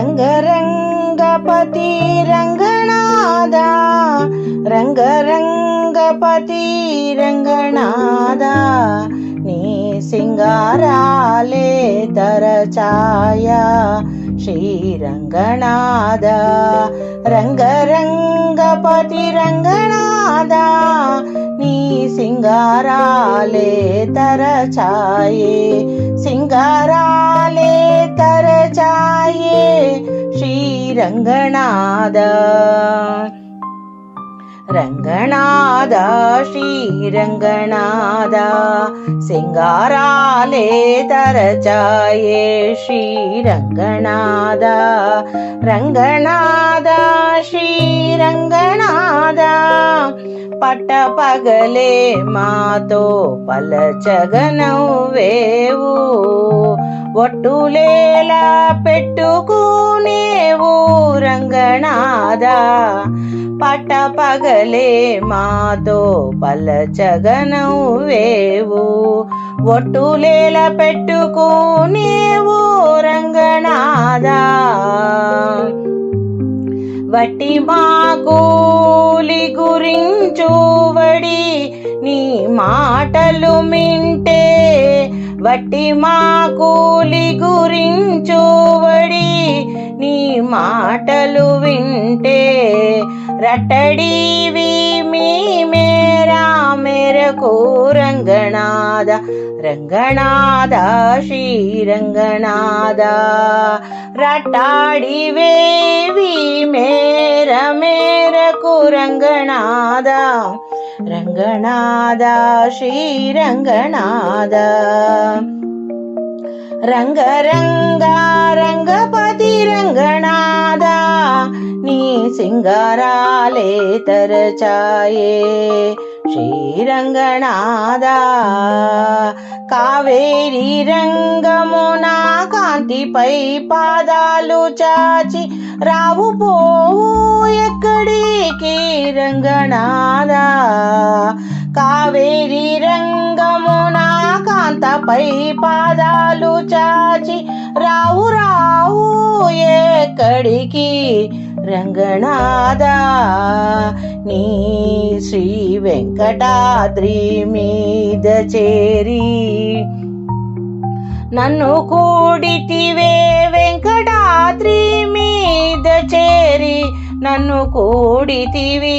రంగరంగపతి రంగనాద రంగరంగపతి రంగనాద నీ సింగారాలే తరచాయ శ్రీరంగనాద రంగరంగపతి రంగనాద నీ సింగారాలే తరచాయే సింగారా रङ्गनाद। रङ्गनादा श्रीरङ्गनादा। सिङ्गारे तरचाये श्रीरङ्गनादा। रङ्गनादा श्रीरङ्गनादा। पटपगले मातो पलचगन वेवु। वट्टुलेल पेट्टु రంగనాద పట పగలే మాతో పలచగనవ్వేవు. ఒట్టులేల పెట్టుకోనేవు రంగనాద వట్టి మా కూలి గురించువడి నీ మాటలు మింటే వట్టి మా కూలి గురించువడి మాటలు వింటే రట్టడివి మీ మేరా మేరకు రంగనాద రంగనాద శ్రీరంగనాద రట్టాడివేవి మేర మేరకు రంగనాద రంగనాద శ్రీరంగనాద రంగ రంగ రంగపతి సింగారాలే తరచాయే. శ్రీరంగనాద కావేరి రంగమునా కాంతిపై పాదాలు చాచి రావు పోవు ఎక్కడికి రంగనాద కావేరి రంగమునా కాంతపై పాదాలు చాచి రావు రావు ఎక్కడికి రంగనాద నీ శ్రీ వెంకటాద్రి మీద చేరి. నన్ను కూడితివే వెంకటాద్రి మీద చేరి. నన్ను కూడితివి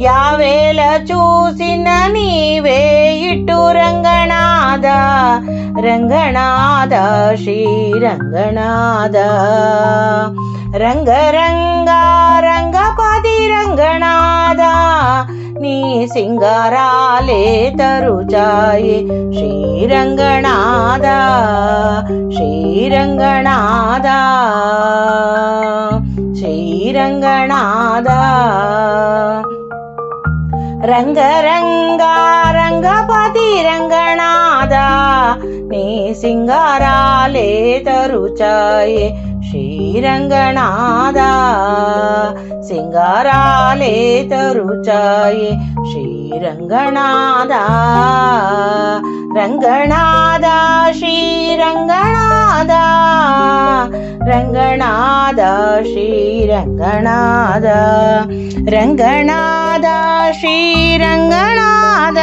యావేళ చూసిన నీవే ఇటు రంగనాద రంగనాద శ్రీరంగనాద రంగ రంగ రంగపది రంగనాద నీ సింగారాలే తరుచాయి శ్రీరంగనాద శ్రీరంగనాద శ్రీరంగనాద రంగ రంగ రంగపతి రంగనాద నీ సింగారాలే తరుచాయే శ్రీరంగనాద సింగారాలే తరుచాయే శ్రీరంగనాద రంగనాద శ్రీరంగనాద రంగనాద శ్రీరంగనాద రంగనాద శ్రీరంగనాద